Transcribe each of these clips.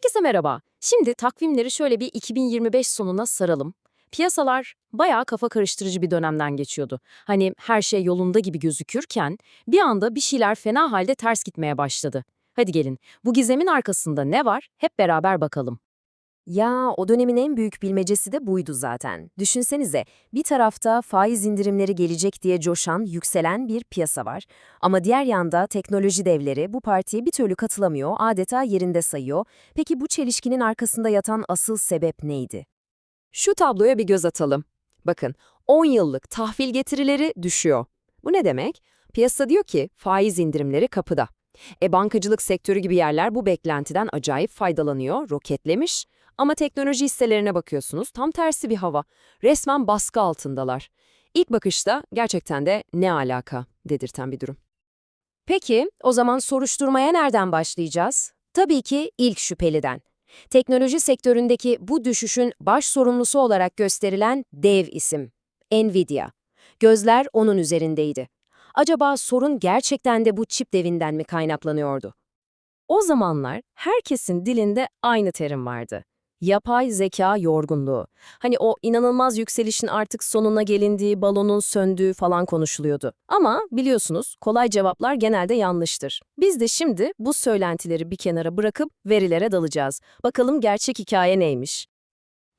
Herkese merhaba. Şimdi takvimleri şöyle bir 2025 sonuna saralım. Piyasalar bayağı kafa karıştırıcı bir dönemden geçiyordu. Hani her şey yolunda gibi gözükürken bir anda bir şeyler fena halde ters gitmeye başladı. Hadi gelin, bu gizemin arkasında ne var hep beraber bakalım. Ya o dönemin en büyük bilmecesi de buydu zaten. Düşünsenize bir tarafta faiz indirimleri gelecek diye coşan, yükselen bir piyasa var. Ama diğer yanda teknoloji devleri bu partiye bir türlü katılamıyor, adeta yerinde sayıyor. Peki bu çelişkinin arkasında yatan asıl sebep neydi? Şu tabloya bir göz atalım. Bakın 10 yıllık tahvil getirileri düşüyor. Bu ne demek? Piyasa diyor ki faiz indirimleri kapıda. E bankacılık sektörü gibi yerler bu beklentiden acayip faydalanıyor, roketlemiş. Ama teknoloji hisselerine bakıyorsunuz tam tersi bir hava. Resmen baskı altındalar. İlk bakışta gerçekten de ne alaka dedirten bir durum. Peki o zaman soruşturmaya nereden başlayacağız? Tabii ki ilk şüpheliden. Teknoloji sektöründeki bu düşüşün baş sorumlusu olarak gösterilen dev isim, Nvidia. Gözler onun üzerindeydi. Acaba sorun gerçekten de bu çip devinden mi kaynaklanıyordu? O zamanlar herkesin dilinde aynı terim vardı. Yapay zeka yorgunluğu. Hani o inanılmaz yükselişin artık sonuna gelindiği, balonun söndüğü falan konuşuluyordu. Ama biliyorsunuz kolay cevaplar genelde yanlıştır. Biz de şimdi bu söylentileri bir kenara bırakıp verilere dalacağız. Bakalım gerçek hikaye neymiş?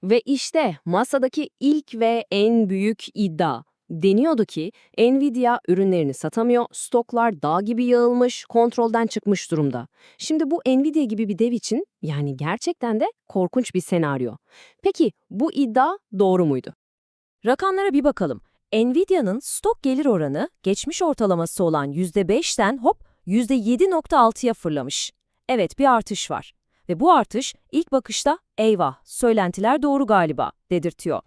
Ve işte masadaki ilk ve en büyük iddia. Deniyordu ki Nvidia ürünlerini satamıyor, stoklar dağ gibi yağılmış, kontrolden çıkmış durumda. Şimdi bu Nvidia gibi bir dev için yani gerçekten de korkunç bir senaryo. Peki bu iddia doğru muydu? Rakamlara bir bakalım. Nvidia'nın stok gelir oranı geçmiş ortalaması olan %5'ten hop %7.6'ya fırlamış. Evet bir artış var. Ve bu artış ilk bakışta eyvah söylentiler doğru galiba dedirtiyor.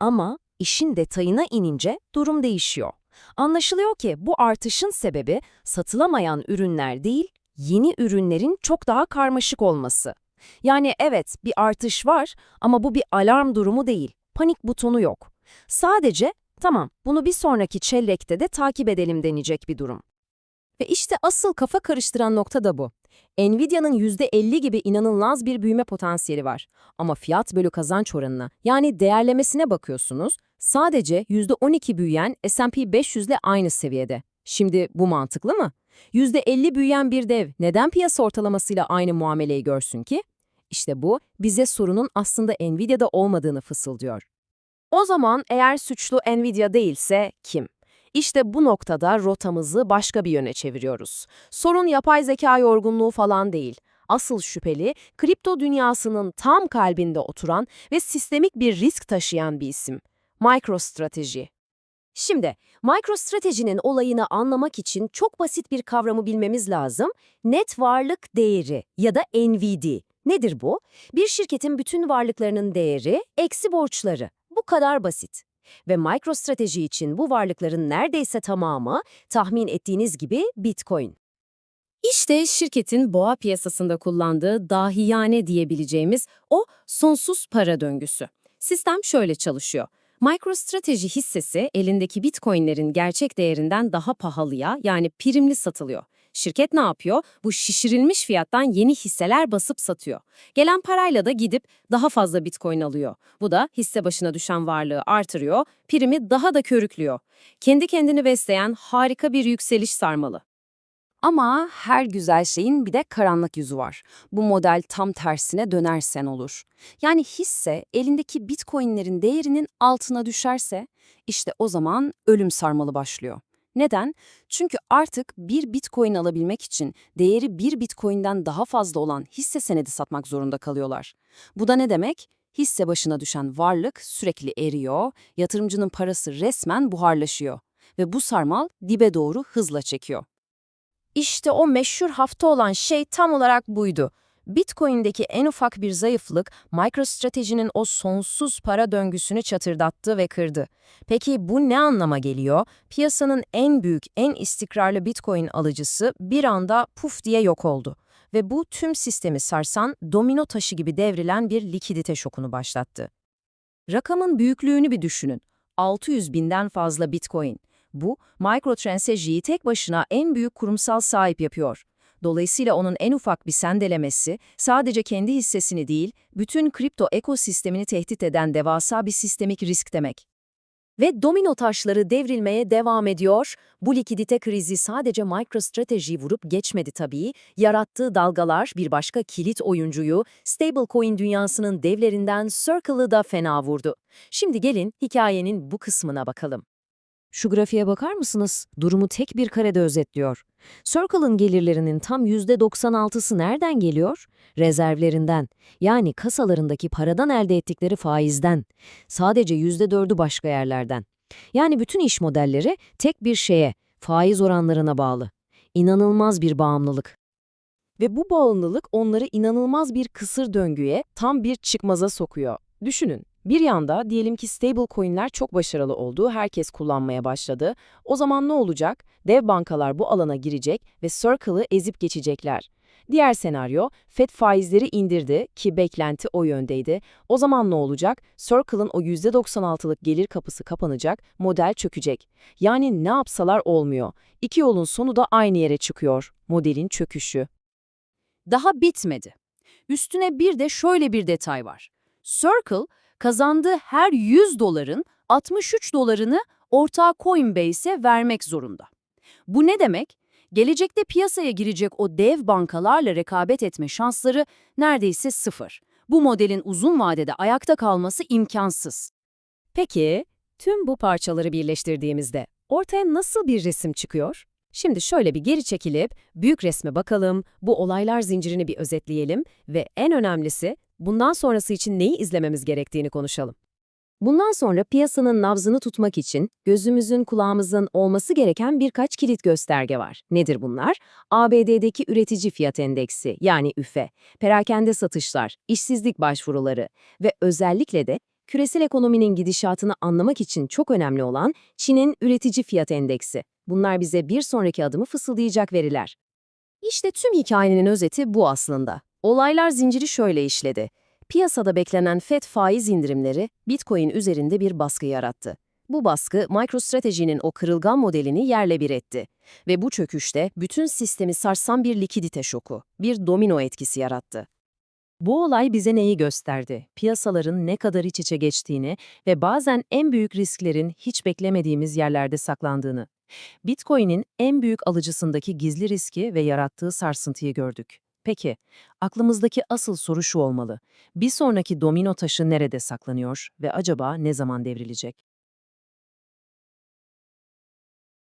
Ama işin detayına inince durum değişiyor. Anlaşılıyor ki bu artışın sebebi satılamayan ürünler değil, yeni ürünlerin çok daha karmaşık olması. Yani evet bir artış var ama bu bir alarm durumu değil, panik butonu yok. Sadece tamam bunu bir sonraki çeyrekte de takip edelim denecek bir durum. Ve işte asıl kafa karıştıran nokta da bu. Nvidia'nın %50 gibi inanılmaz bir büyüme potansiyeli var. Ama fiyat bölü kazanç oranına yani değerlemesine bakıyorsunuz sadece %12 büyüyen S&P 500 ile aynı seviyede. Şimdi bu mantıklı mı? %50 büyüyen bir dev neden piyasa ortalamasıyla aynı muameleyi görsün ki? İşte bu bize sorunun aslında Nvidia'da olmadığını fısıldıyor. O zaman eğer suçlu Nvidia değilse kim? İşte bu noktada rotamızı başka bir yöne çeviriyoruz. Sorun yapay zeka yorgunluğu falan değil. Asıl şüpheli, kripto dünyasının tam kalbinde oturan ve sistemik bir risk taşıyan bir isim. MicroStrateji. Şimdi, MicroStrategy'nin olayını anlamak için çok basit bir kavramı bilmemiz lazım. Net varlık değeri ya da NVD. Nedir bu? Bir şirketin bütün varlıklarının değeri eksi borçları. Bu kadar basit. Ve MicroStrateji için bu varlıkların neredeyse tamamı tahmin ettiğiniz gibi Bitcoin. İşte şirketin boğa piyasasında kullandığı dahiyane diyebileceğimiz o sonsuz para döngüsü. Sistem şöyle çalışıyor. MicroStrateji hissesi elindeki Bitcoin'lerin gerçek değerinden daha pahalıya yani primli satılıyor. Şirket ne yapıyor? Bu şişirilmiş fiyattan yeni hisseler basıp satıyor. Gelen parayla da gidip daha fazla bitcoin alıyor. Bu da hisse başına düşen varlığı artırıyor, primi daha da körüklüyor. Kendi kendini besleyen harika bir yükseliş sarmalı. Ama her güzel şeyin bir de karanlık yüzü var. Bu model tam tersine dönersen olur. Yani hisse elindeki bitcoinlerin değerinin altına düşerse işte o zaman ölüm sarmalı başlıyor. Neden? Çünkü artık bir bitcoin alabilmek için değeri bir bitcoin'den daha fazla olan hisse senedi satmak zorunda kalıyorlar. Bu da ne demek? Hisse başına düşen varlık sürekli eriyor, yatırımcının parası resmen buharlaşıyor ve bu sarmal dibe doğru hızla çekiyor. İşte o meşhur hafta olan şey tam olarak buydu. Bitcoin'deki en ufak bir zayıflık MicroStrategy'nin o sonsuz para döngüsünü çatırdattı ve kırdı. Peki bu ne anlama geliyor? Piyasanın en büyük, en istikrarlı Bitcoin alıcısı bir anda puf diye yok oldu. Ve bu tüm sistemi sarsan, domino taşı gibi devrilen bir likidite şokunu başlattı. Rakamın büyüklüğünü bir düşünün. 600 binden fazla Bitcoin. Bu, MicroStrategy'yi tek başına en büyük kurumsal sahip yapıyor. Dolayısıyla onun en ufak bir sendelemesi sadece kendi hissesini değil, bütün kripto ekosistemini tehdit eden devasa bir sistemik risk demek. Ve domino taşları devrilmeye devam ediyor. Bu likidite krizi sadece MicroStrategy'yi vurup geçmedi tabii. Yarattığı dalgalar bir başka kilit oyuncuyu, stablecoin dünyasının devlerinden Circle'ı da fena vurdu. Şimdi gelin hikayenin bu kısmına bakalım. Şu grafiğe bakar mısınız? Durumu tek bir karede özetliyor. Circle'ın gelirlerinin tam %96'sı nereden geliyor? Rezervlerinden. Yani kasalarındaki paradan elde ettikleri faizden. Sadece %4'ü başka yerlerden. Yani bütün iş modelleri tek bir şeye, faiz oranlarına bağlı. İnanılmaz bir bağımlılık. Ve bu bağımlılık onları inanılmaz bir kısır döngüye, tam bir çıkmaza sokuyor. Düşünün, bir yanda diyelim ki stablecoin'ler çok başarılı oldu, herkes kullanmaya başladı. O zaman ne olacak? Dev bankalar bu alana girecek ve Circle'ı ezip geçecekler. Diğer senaryo, Fed faizleri indirdi ki beklenti o yöndeydi. O zaman ne olacak? Circle'ın o %96'lık gelir kapısı kapanacak, model çökecek. Yani ne yapsalar olmuyor. İki yolun sonu da aynı yere çıkıyor. Modelin çöküşü. Daha bitmedi. Üstüne bir de şöyle bir detay var. Circle, kazandığı her 100 doların 63 dolarını ortağı Coinbase'e vermek zorunda. Bu ne demek? Gelecekte piyasaya girecek o dev bankalarla rekabet etme şansları neredeyse sıfır. Bu modelin uzun vadede ayakta kalması imkansız. Peki, tüm bu parçaları birleştirdiğimizde ortaya nasıl bir resim çıkıyor? Şimdi şöyle bir geri çekilip büyük resme bakalım, bu olaylar zincirini bir özetleyelim ve en önemlisi bundan sonrası için neyi izlememiz gerektiğini konuşalım. Bundan sonra piyasanın nabzını tutmak için gözümüzün kulağımızın olması gereken birkaç kilit gösterge var. Nedir bunlar? ABD'deki üretici fiyat endeksi yani üfe, perakende satışlar, işsizlik başvuruları ve özellikle de küresel ekonominin gidişatını anlamak için çok önemli olan Çin'in üretici fiyat endeksi. Bunlar bize bir sonraki adımı fısıldayacak veriler. İşte tüm hikayenin özeti bu aslında. Olaylar zinciri şöyle işledi. Piyasada beklenen FED faiz indirimleri Bitcoin üzerinde bir baskı yarattı. Bu baskı MicroStrategy'nin o kırılgan modelini yerle bir etti. Ve bu çöküşte bütün sistemi sarsan bir likidite şoku, bir domino etkisi yarattı. Bu olay bize neyi gösterdi? Piyasaların ne kadar iç içe geçtiğini ve bazen en büyük risklerin hiç beklemediğimiz yerlerde saklandığını. Bitcoin'in en büyük alıcısındaki gizli riski ve yarattığı sarsıntıyı gördük. Peki, aklımızdaki asıl soru şu olmalı. Bir sonraki domino taşı nerede saklanıyor ve acaba ne zaman devrilecek?